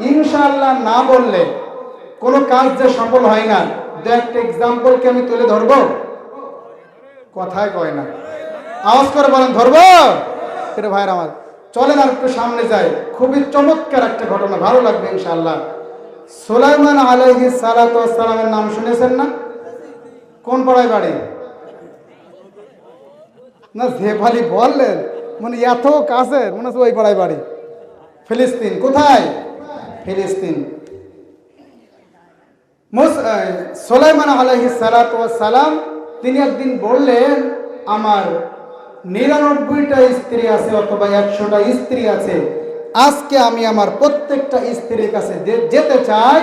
ইনশাআল্লাহ না বললে কোনো কাজ যে সফল হয় না। দু একটা এক্সাম্পলকে আমি তুলে ধরবো? কথায় কয় না। আওয়াজ করে বলেন, ধরবো? এটা ভাইয়ের আমার চলেন আর একটু সামনে যাই। খুবই চমৎকার একটা ঘটনা, ভালো লাগবে ইনশাআল্লাহ। সুলাইমান আলাইহি সালাতু সালামের নাম শুনেছেন না? কোন পাড়ায় বাড়ি? না জেফালি বললেন মানে এত কাছে মনে হচ্ছে ওই পাড়ায় বাড়ি। ফিলিস্তিন, কোথায়? ফিলিস্তিন। সুলাইমান আলাইহি সালাম তিনি একদিন বললেন, আমার নিরানব্বইটা স্ত্রী আছে অথবা একশোটা স্ত্রী আছে। আজকে আমি আমার প্রত্যেকটা স্ত্রীর কাছে যেতে চাই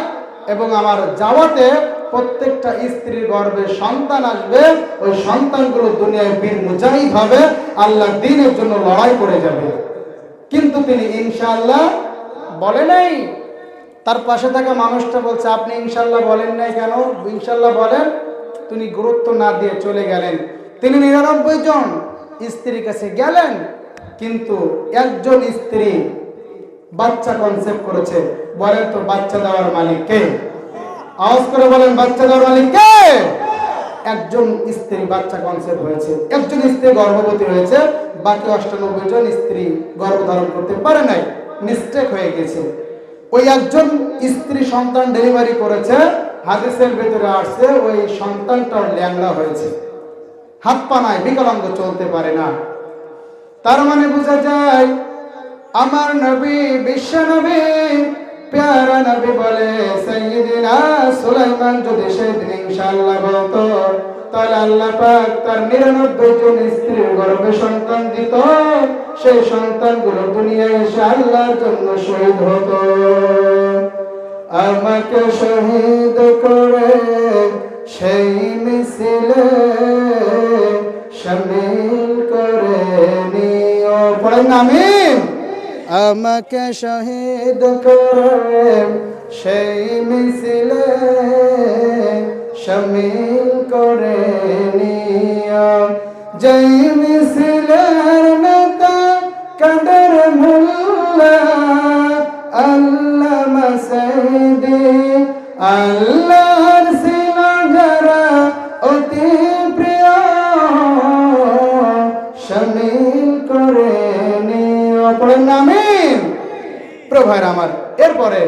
এবং আমার যাওয়াতে প্রত্যেকটা স্ত্রীর গর্ভে সন্তান আসবে, ওই সন্তানগুলো দুনিয়ায় বীর মুজাহিদ হবে আল্লাহ দিনের জন্য লড়াই করে যাবে। কিন্তু তিনি ইনশাআল্লাহ বলে নাই। তার পাশে থাকা মানুষটা বলছে, আপনি ইনশাল্লাহ বলেন নাই কেন? ইনশাল্লাহ বলেন, তিনি গুরুত্ব না দিয়ে চলে গেলেন। তিনি নিরানব্বই জন স্ত্রীর কাছে গেলেন, কিন্তু একজন স্ত্রী বাচ্চা কনসেপ্ট করেছে। বলেন তো, বাচ্চা দেওয়ার মালিক কে? আওয়াজ করে বলেন, বাচ্চা দেওয়ার মালিক কে? একজন স্ত্রী বাচ্চা কনসেপ্ট হয়েছে। একজন স্ত্রী গর্ভবতী হয়েছে, বাকি অষ্টানব্বই জন স্ত্রী গর্ভধারণ করতে পারে নাই। মিস্টেক হয়ে গেছে। ওই একজন স্ত্রী সন্তান ডেলিভারি করেছে, হাদিসের ভেতরে আসছে, ওই সন্তানটাও ল্যাংড়া হয়েছে। হাত পা নাই, বিকলাঙ্গ চলতে পারে না। তার মানে বোঝা যায়, আমার নবী, বিশ্ব নবী, প্যারা নবী বলে, সাইয়্যিদিনা সুলাইমান যদি সেদিন ইনশাআল্লাহ বলতো তাহলে আল্লাহ পাক তার নিরানব্বই জন স্ত্রীর গর্ভে সন্তান দিত। সেই সন্তানগুলো দুনিয়ায় এসে আল্লাহর জন্য শহীদ হতো। আমাকে শহীদ করে সেই মিছিলে শামিল করে নিও। পড়েন না, আমিন। আমাকে শহীদ করে সেই মিছিলে শামিল করে নিও যেই মিছিলের নেতা কাদের মোল্লা, আল্লাহ মাসাইদি আল্লাহর যারা অতি প্রিয় শামিল করে নিও পড়েন না, আমিন। প্রভার আমার, এরপরে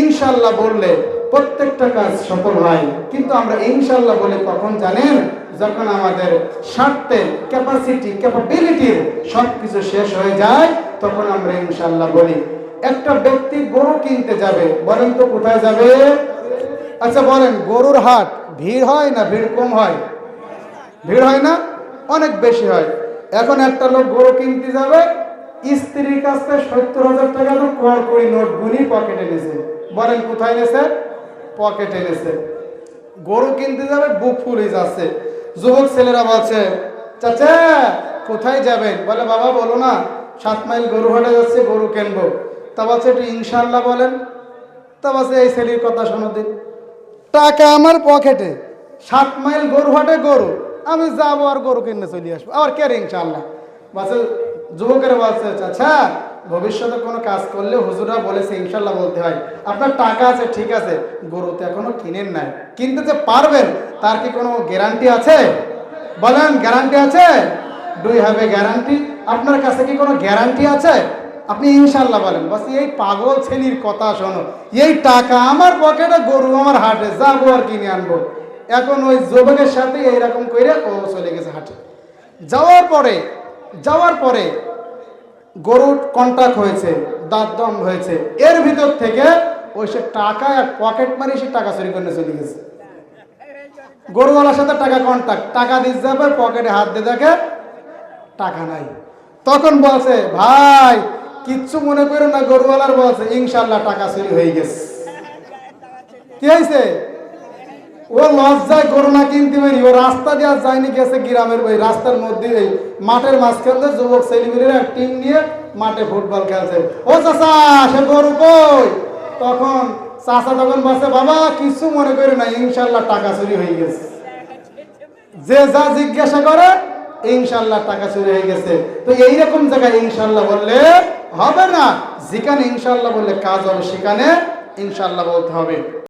ইনশাল্লাহ বললে প্রত্যেকটা কাজ সফল হয়। কিন্তু আমরা ইনশাল্লাহ বলে, কখন জানেন? যখন আমাদের স্বার্থের ক্যাপাসিটি ক্যাপাবিলিটির সব কিছু শেষ হয়ে যায়, তখন আমরা ইনশাল্লাহ বলি, একটা ব্যক্তি গরু কিনতে যাবে, বলেন তো কোথায় যাবে? আচ্ছা বলেন, গরুর হাট, ভিড় হয় না ভিড় কম হয়? ভিড় হয় না? অনেক বেশি হয়। এখন একটা লোক গরু কিনতে যাবে, স্ত্রীর কাছ সত্তর হাজার টাকা তো কর করি নোট গুনি পকেটে নিয়েছে বলেন, কোথায় নিয়েছে পকেটে নিয়েছে গরু কিনতে যাবে, বুক ফুল যাচ্ছে। যুবক ছেলেরা বলছে, চাচা, কোথায় যাবেন? বলে, বাবা, বলো না, সাত মাইল গরু হাটে যাচ্ছে, গরু কিনবো। তা বলছে, একটু ইনশাল্লাহ বলেন। তা বলছে, এই ছেলের কথা শোনো দিন। টাকা আমার পকেটে, সাত মাইল গরু হাটে গরু, আমি যাব আর গরু কিনে চলে আসব। আবার কে রে ইনশাল্লাহ বলছে, যুবকেরা বলছে আচ্ছা ভবিষ্যতে কোনো কাজ করলে হুজুরা বলেছে, ইনশাল্লাহ বলতে হয়, আপনার টাকা আছে, ঠিক আছে, গরু তো এখনও কিনেন নাই। কিনতে যে পারবেন, তার কি কোনো গ্যারান্টি আছে? বলেন গ্যারান্টি আছে? ডুই হ্যাভ এ গ্যারান্টি আপনার কাছে কি কোনো গ্যারান্টি আছে? আপনি ইনশাল্লাহ বলেন, বাস, এই পাগল ছেলির কথা শোনো, এই টাকা আমার পকেটে, গরু আমার হাটে, যাব আর কিনে আনব। এখন ওই যুবকের সাথে এইরকম করে ও চলে গেছে হাটে। যাওয়ার পরে যাওয়ার পরে গরুর কন্ট্রাক্ট হয়েছে, দাঁত দম হয়েছে, এর ভিতর থেকে ওই সে টাকা এক পকেট মারি সে টাকা চুরি করে চলে গেছে। গরুওয়ালার সাথে টাকা কন্ট্রাক্ট টাকা দিতে যাবে পকেটে হাত দিয়ে দেখে টাকা নাই। তখন বলছে, ভাই, কিচ্ছু মনে করো না গরুওয়ালার বলছে ইনশাল্লাহ টাকা চুরি হয়ে গেছে। কি হয়েছে? ও লজ্জায় গরু না কিনতে পারি ও রাস্তা দিয়ে যায়নি, গেছে গ্রামের ওই রাস্তার মধ্যে, এই মাঠের মাঝখান দিয়ে যুবক ছেলেমেয়েরা টিম নিয়ে মাঠে ফুটবল খেলছে। ও চাচা, সে গরু তখন চাচা তখন বলছে, বাবা, কিছু মনে করি না, ইনশাল্লাহ টাকা চুরি হয়ে গেছে। যে যা জিজ্ঞাসা করে, ইনশাল্লাহ টাকা চুরি হয়ে গেছে। তো এইরকম জায়গায় ইনশাল্লাহ বললে হবে না। যেখানে ইনশাল্লাহ বললে কাজ হবে, সেখানে ইনশাল্লাহ বলতে হবে।